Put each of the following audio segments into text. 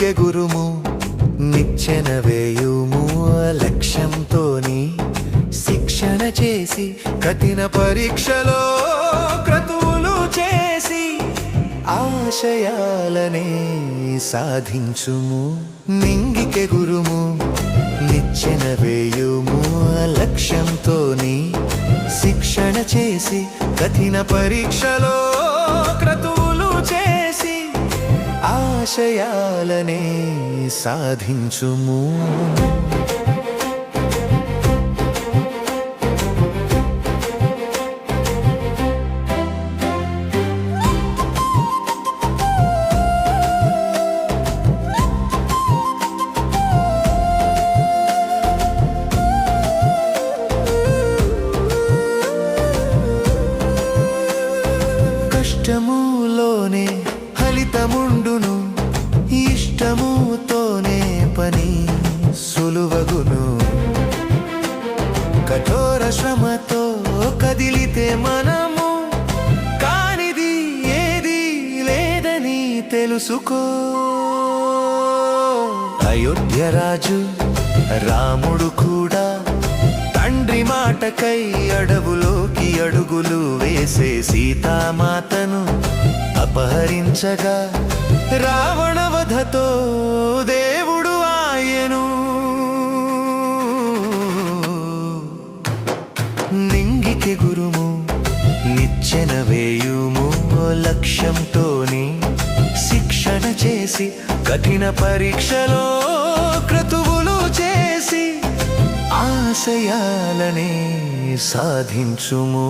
గురుము నిచ్చెన వేయుము లక్ష్యంతోని. శిక్షణ చేసి కఠిన పరీక్షలో క్రతువులు చేసి ఆశయాలనే సాధించుము. నింగికెగురుము నిచ్చెన వేయుము లక్ష్యంతోని. శిక్షణ చేసి కఠిన పరీక్షలో క్రతువులు ఆశయాలనే సాధించుము. కష్టము ఇష్టముతోనే పని సులువగును. కఠోర శ్రమతో కదిలితే మనము కానిది ఏది లేదని తెలుసుకో. అయోధ్య రాజు రాముడు కూడా తండ్రి మాటకై అడవులోకి అడుగులు వేసే సీతామాత అపహరించగా రావణవధతో దేవుడు ఆయను. నింగికి గురుము నిచ్చెన వేయుము లక్ష్యంతోని శిక్షణ చేసి కఠిన పరీక్షలో క్రతువులు చేసి ఆశయాలనే సాధించుము.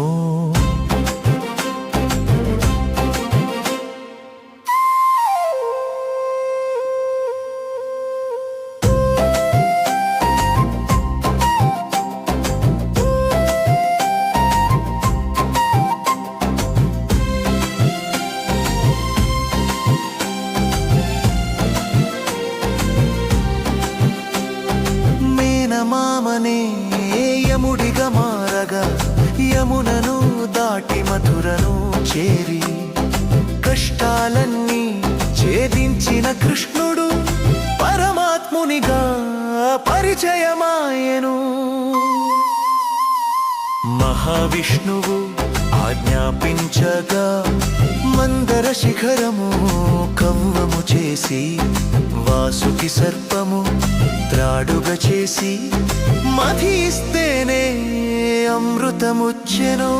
యముడిగా మారగా యమునను దాటి మధురను చేరి కష్టాలన్నీ ఛేదించిన కృష్ణుడు పరమాత్మునిగా పరిచయమాయను. మహావిష్ణువు ఆజ్ఞాపించగా మందర శిఖరము కవ్వము చేసి వాసుకి సర్పము త్రాడుగా చేసి మధిస్తేనే అమృతముచ్చెను.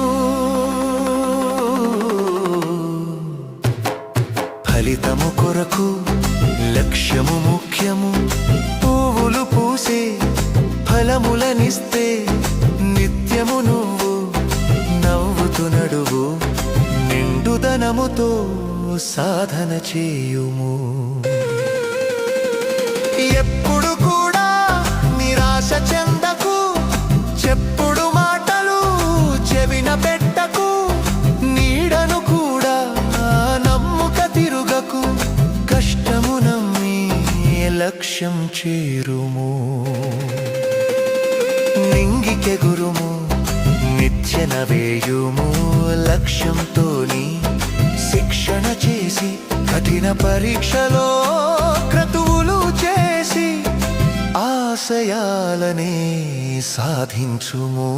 ఫలితము కొరకు నవ్వుతూ నడువు నిండుదనముతో సాధన చేయుము. ఎప్పుడు కూడా నిరాశ చెందకు చెప్పుడు మాటలు చెవిన పెట్టకు నీడను కూడా నమ్ముక తిరుగకు కష్టము నమ్మి లక్ష్యం చేరుము. నింగికెగురుము నిత్యన వేయుము లక్ష్యంతోని శిక్షణ చేసి కఠిన పరీక్షలో క్రతువులు చేసి ఆశయాలనే సాధించుము.